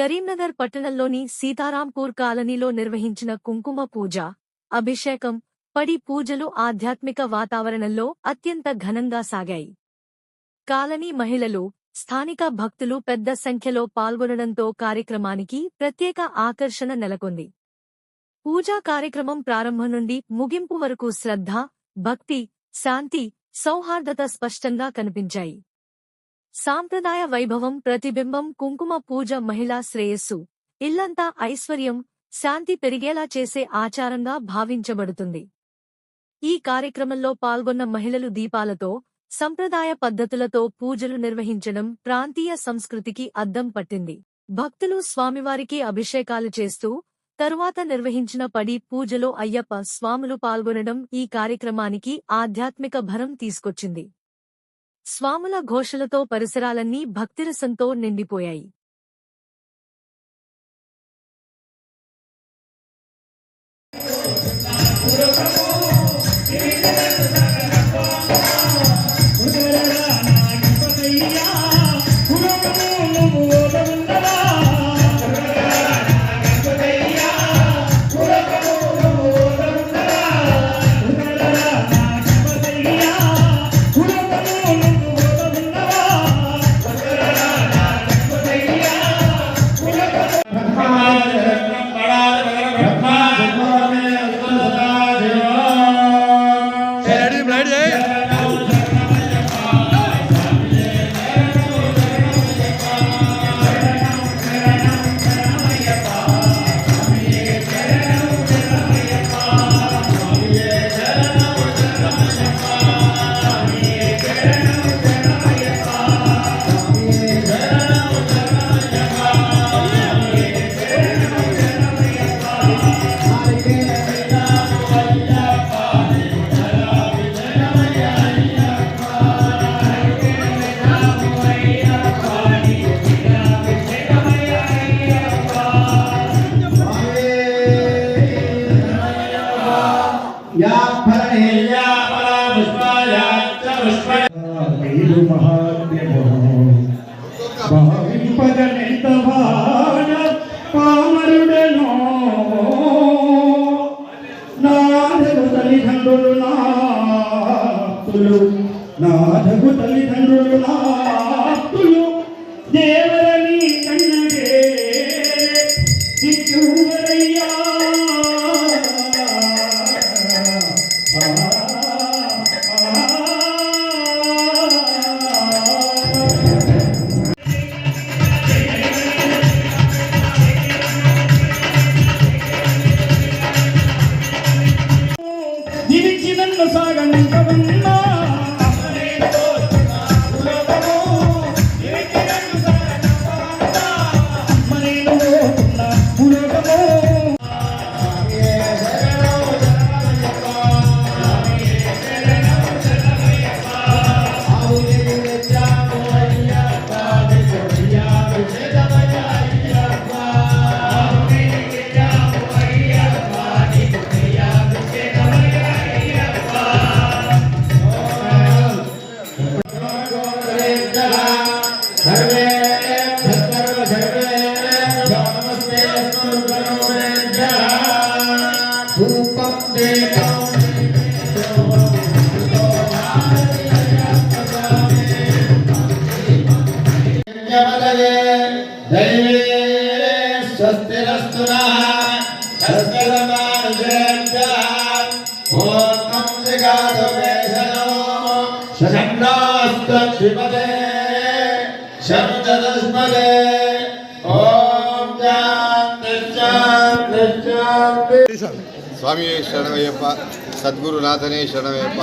కరీంనగర్ పట్టణంలోని సీతారాంపూర్ కాలనీలో నిర్వహించిన కుంకుమ పూజ అభిషేకం పడి పూజలు ఆధ్యాత్మిక వాతావరణంలో అత్యంత ఘనంగా సాగాయి. కాలనీ మహిళలు స్థానిక భక్తులు పెద్ద సంఖ్యలో పాల్గొనడంతో కార్యక్రమానికి ప్రత్యేక ఆకర్షణ నెలకొంది. పూజా కార్యక్రమం ప్రారంభం నుండి ముగింపు వరకు శ్రద్ధ భక్తి శాంతి సౌహార్దత స్పష్టంగా కనిపించాయి. సాంప్రదాయ వైభవం ప్రతిబింబం కుంకుమ పూజ మహిళా శ్రేయస్సు. ఇల్లంతా ఐశ్వర్యం శాంతి పెరిగేలా చేసే ఆచారంగా భావించబడుతుంది. ఈ కార్యక్రమంలో పాల్గొన్న మహిళలు దీపాలతో సంప్రదాయ పద్ధతులతో పూజలు నిర్వహించడం ప్రాంతీయ సంస్కృతికి అద్దం పట్టింది. భక్తులు స్వామివారికి అభిషేకాలు చేస్తూ తరువాత నిర్వహించిన పడి పూజలో అయ్యప్ప స్వాములు పాల్గొనడం ఈ కార్యక్రమానికి ఆధ్యాత్మిక భరం తీసుకొచ్చింది. స్వాముల ఘోషలతో పరిసరాలన్నీ భక్తిరసంతో నిండిపోయాయి yeah. పామరుడనో నాదగు తల్లిదండ్రులు నాతులు నాదగు తల్లిదండ్రులు శాంతి శాంతి స్వామి శరణమయ్యప్ప సద్గురునాథనే శరణమయ్యప్ప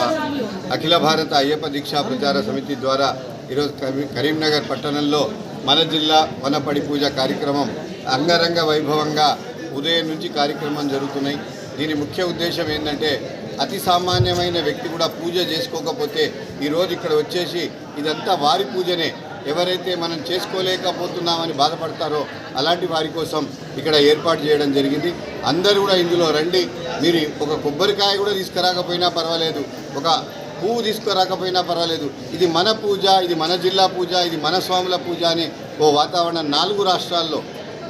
అఖిల భారత అయ్యప్ప దీక్షా ప్రచార సమితి ద్వారా ఈరోజు కరీంనగర్ పట్టణంలో మన జిల్లా వనపడి పూజ కార్యక్రమం అంగరంగ వైభవంగా ఉదయం నుంచి కార్యక్రమం జరుగుతున్నాయి. దీని ముఖ్య ఉద్దేశం ఏంటంటే అతి సామాన్యమైన వ్యక్తి కూడా పూజ చేసుకోకపోతే ఈరోజు ఇక్కడ వచ్చేసి ఇదంతా వారి పూజనే. ఎవరైతే మనం చేసుకోలేకపోతున్నామని బాధపడతారో అలాంటి వారి కోసం ఇక్కడ ఏర్పాటు చేయడం జరిగింది. అందరూ కూడా ఇందులో రండి. మీరు ఒక కొబ్బరికాయ కూడా తీసుకురాకపోయినా పర్వాలేదు. ఒక పువ్వు తీసుకురాకపోయినా పర్వాలేదు. ఇది మన పూజ ఇది మన జిల్లా పూజ ఇది మన స్వాముల పూజ అనే ఓ వాతావరణం నాలుగు రాష్ట్రాల్లో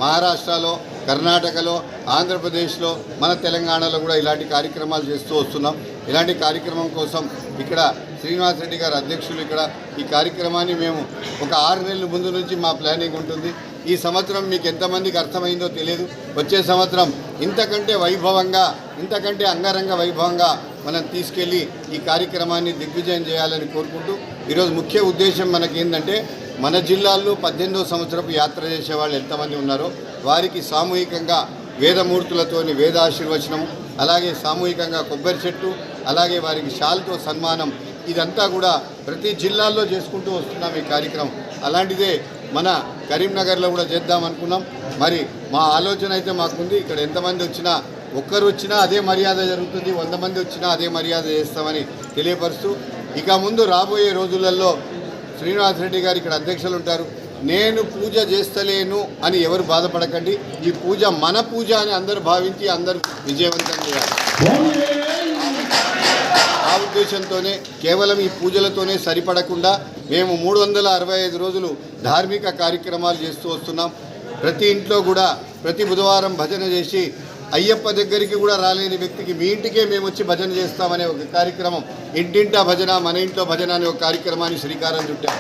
మహారాష్ట్రలో కర్ణాటకలో ఆంధ్రప్రదేశ్లో మన తెలంగాణలో కూడా ఇలాంటి కార్యక్రమాలు చేస్తూ వస్తున్నాం. ఇలాంటి కార్యక్రమం కోసం ఇక్కడ శ్రీనివాస్ రెడ్డి గారు అధ్యక్షులు ఇక్కడ. ఈ కార్యక్రమాన్ని మేము ఒక ఆరు నెలల ముందు నుంచి మా ప్లానింగ్ ఉంటుంది. ఈ సంవత్సరం మీకు ఎంతమందికి అర్థమైందో తెలియదు. వచ్చే సంవత్సరం ఇంతకంటే వైభవంగా ఇంతకంటే అంగరంగ వైభవంగా మనం తీసుకెళ్ళి ఈ కార్యక్రమాన్ని దిగ్విజయం చేయాలని కోరుకుంటూ ఈరోజు ముఖ్య ఉద్దేశం మనకి ఏంటంటే మన జిల్లాల్లో పద్దెనిమిదో సంవత్సరపు యాత్ర చేసే వాళ్ళు ఎంతమంది ఉన్నారో వారికి సామూహికంగా వేదమూర్తులతోని వేదాశీర్వచనం అలాగే సామూహికంగా కొబ్బరి చెట్టు అలాగే వారికి షాల్తో సన్మానం ఇదంతా కూడా ప్రతి జిల్లాల్లో చేసుకుంటూ వస్తున్నాం ఈ కార్యక్రమం. అలాంటిదే మన కరీంనగర్లో కూడా చేద్దాం అనుకున్నాం. మరి మా ఆలోచన అయితే మాకుంది ఇక్కడ ఎంతమంది వచ్చినా ఒక్కరు వచ్చినా అదే మర్యాద జరుగుతుంది వంద మంది వచ్చినా అదే మర్యాద చేస్తామని తెలియపరుస్తూ ఇక ముందు రాబోయే రోజులలో శ్రీనివాస్ రెడ్డి గారు ఇక్కడ అధ్యక్షులు ఉంటారు. నేను పూజ చేస్తలేను అని ఎవరు బాధపడకండి. ఈ పూజ మన పూజ అని అందరూ భావించి అందరూ విజయవంతం చేయాలి. ఆ ఉద్దేశంతోనే కేవలం ఈ పూజలతోనే సరిపడకుండా మేము మూడు వందల అరవై ఐదు రోజులు ధార్మిక కార్యక్రమాలు చేస్తూ వస్తున్నాం. ప్రతి ఇంట్లో కూడా ప్రతి బుధవారం భజన చేసి అయ్యప్ప దగ్గరికి కూడా రాలేని వ్యక్తికి మీ ఇంటికే మేము వచ్చి భజన చేస్తామనే ఒక కార్యక్రమం. ఇంటింటా భజన మన ఇంట్లో భజన అనే ఒక కార్యక్రమాన్ని శ్రీకారం చుట్టాం.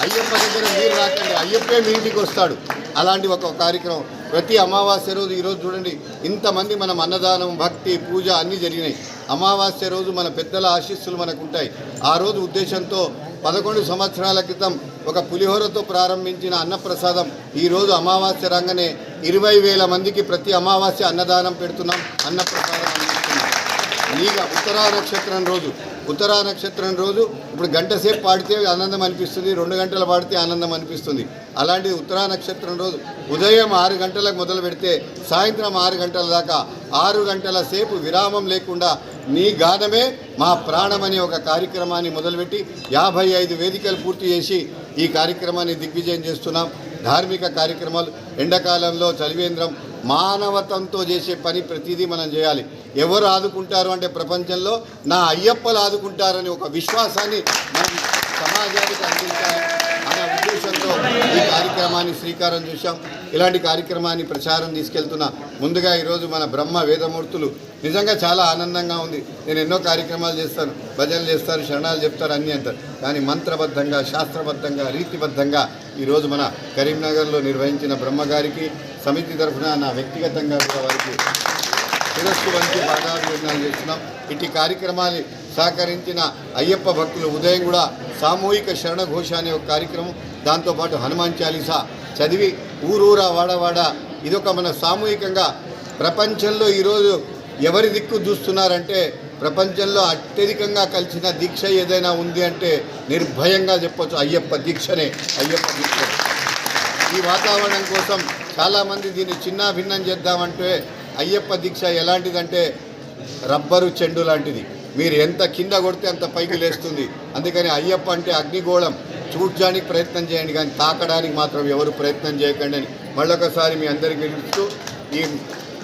అయ్యప్ప దగ్గర మీరు రాకండి. అయ్యప్పే మీ ఇంటికి వస్తాడు. అలాంటి ఒక కార్యక్రమం. ప్రతి అమావాస్య రోజు ఈరోజు చూడండి ఇంతమంది మనం అన్నదానం భక్తి పూజ అన్నీ జరిగినాయి. అమావాస్య రోజు మన పెద్దల ఆశీస్సులు మనకు ఉంటాయి ఆ రోజు ఉద్దేశంతో పదకొండు సంవత్సరాల క్రితం ఒక పులిహోరతో ప్రారంభించిన అన్నప్రసాదం ఈరోజు అమావాస్య రంగనే ఇరవై వేల మందికి ప్రతి అమావాస్య అన్నదానం పెడుతున్నాం అన్నప్రసాదం అందిస్తున్నాం. ఉత్తరా నక్షత్రం రోజు ఉత్తరా నక్షత్రం రోజు ఇప్పుడు గంట సేపు పాడితే ఆనందం అనిపిస్తుంది రెండు గంటలు పాడితే ఆనందం అనిపిస్తుంది. అలాంటి ఉత్తరా నక్షత్రం రోజు ఉదయం ఆరు గంటలకు మొదలు పెడితే సాయంత్రం ఆరు గంటల దాకా ఆరు గంటల సేపు విరామం లేకుండా నీ గానమే మా ప్రాణం అనే ఒక కార్యక్రమాన్ని మొదలుపెట్టి యాభై ఐదు వేదికలు పూర్తి చేసి ఈ కార్యక్రమాన్ని దిగ్విజయం చేస్తున్నాం. ధార్మిక కార్యక్రమాలు ఎండాకాలంలో చలివేంద్రం మానవతంతో చేసే పని ప్రతిదీ మనం చేయాలి. ఎవరు ఆదుకుంటారు అంటే ప్రపంచంలో నా అయ్యప్పలు ఆదుకుంటారని ఒక విశ్వాసాన్ని మనం సమాజానికి అందించాలి. ఉద్దేశంతో ఈ కార్యక్రమాన్ని శ్రీకారం చూశాం. ఇలాంటి కార్యక్రమాన్ని ప్రచారం తీసుకెళ్తున్నా ముందుగా ఈరోజు మన బ్రహ్మ వేదమూర్తులు నిజంగా చాలా ఆనందంగా ఉంది. నేను ఎన్నో కార్యక్రమాలు చేస్తాను. భజనలు చేస్తారు శరణాలు చెప్తారు అన్నీ అంటారు. కానీ మంత్రబద్ధంగా శాస్త్రబద్ధంగా రీతిబద్ధంగా ఈరోజు మన కరీంనగర్లో నిర్వహించిన బ్రహ్మగారికి సమితి తరఫున నా వ్యక్తిగతంగా కూడా వారికి శిరస్సు వంచి పాదాభివందనాలు చేస్తున్నాం. ఇట్టి కార్యక్రమాన్ని సహకరించిన అయ్యప్ప భక్తులు ఉదయం కూడా సామూహిక శరణ ఘోష అనే ఒక కార్యక్రమం. దాంతోపాటు హనుమాన్ చాలీసా చదివి ఊరూరా వాడవాడ ఇదొక మన సామూహికంగా ప్రపంచంలో ఈరోజు ఎవరి దిక్కు చూస్తున్నారంటే ప్రపంచంలో అత్యధికంగా కలిసిన దీక్ష ఏదైనా ఉంది అంటే నిర్భయంగా చెప్పొచ్చు అయ్యప్ప దీక్షనే అయ్యప్ప దీక్ష. ఈ వాతావరణం కోసం చాలామంది దీన్ని చిన్న భిన్నం చేద్దామంటే అయ్యప్ప దీక్ష ఎలాంటిదంటే రబ్బరు చెండు లాంటిది. మీరు ఎంత కింద కొడితే అంత పైకి లేస్తుంది. అందుకని అయ్యప్ప అంటే అగ్నిగోళం. చూడ్డానికి ప్రయత్నం చేయండి కానీ తాకడానికి మాత్రం ఎవరు ప్రయత్నం చేయకండి అని మళ్ళొకసారి మీ అందరికీ తెలుస్తూ ఈ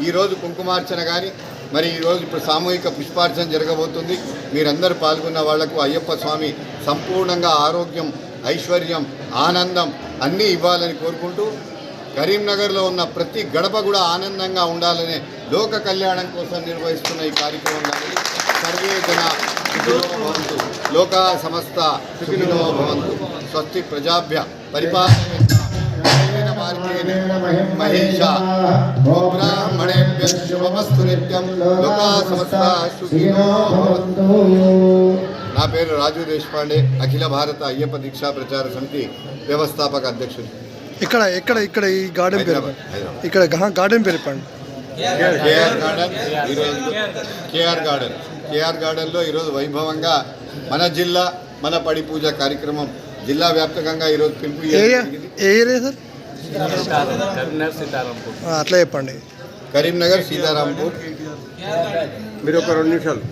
ఈరోజు కుంకుమార్చన కానీ మరి ఈరోజు ఇప్పుడు సామూహిక పుష్పార్చన జరగబోతుంది. మీరందరూ పాల్గొన్న వాళ్ళకు అయ్యప్ప స్వామి సంపూర్ణంగా ఆరోగ్యం ఐశ్వర్యం ఆనందం అన్నీ ఇవ్వాలని కోరుకుంటూ కరీంనగర్లో ఉన్న ప్రతి గడప కూడా ఆనందంగా ఉండాలనే లోక కళ్యాణం కోసం నిర్వహిస్తున్న ఈ కార్యక్రమం కాబట్టి సర్వే జన భవంతు లోకా సమస్త సుఖినో భవంతు. స్వస్తి ప్రజాభ్య పరిపాలన మార్గేణ మహేష గోబ్రాహ్మణేభ్య శుభమస్తు నిత్యం. లోకా సమస్త సుఖినో భవంతు. నా పేరు రాజు దేశపాండే అఖిల భారత అయ్యప్ప దీక్షా ప్రచార సమితి వ్యవస్థాపక అధ్యక్షుడు ఇక్కడ ఎక్కడ ఇక్కడ ఈ గార్డెన్ పేరు. ఇక్కడ గార్డెన్ పేరు చెప్పండి. KR garden. ఈరోజు కేఆర్ గార్డెన్ కేఆర్ గార్డెన్లో ఈరోజు వైభవంగా మన జిల్లా మన పడి పూజ కార్యక్రమం జిల్లా వ్యాప్తంగా ఈరోజు పిలుపు అట్లా చెప్పండి. కరీంనగర్ సీతారాంపూర్. మీరు ఒక రెండు నిమిషాలు.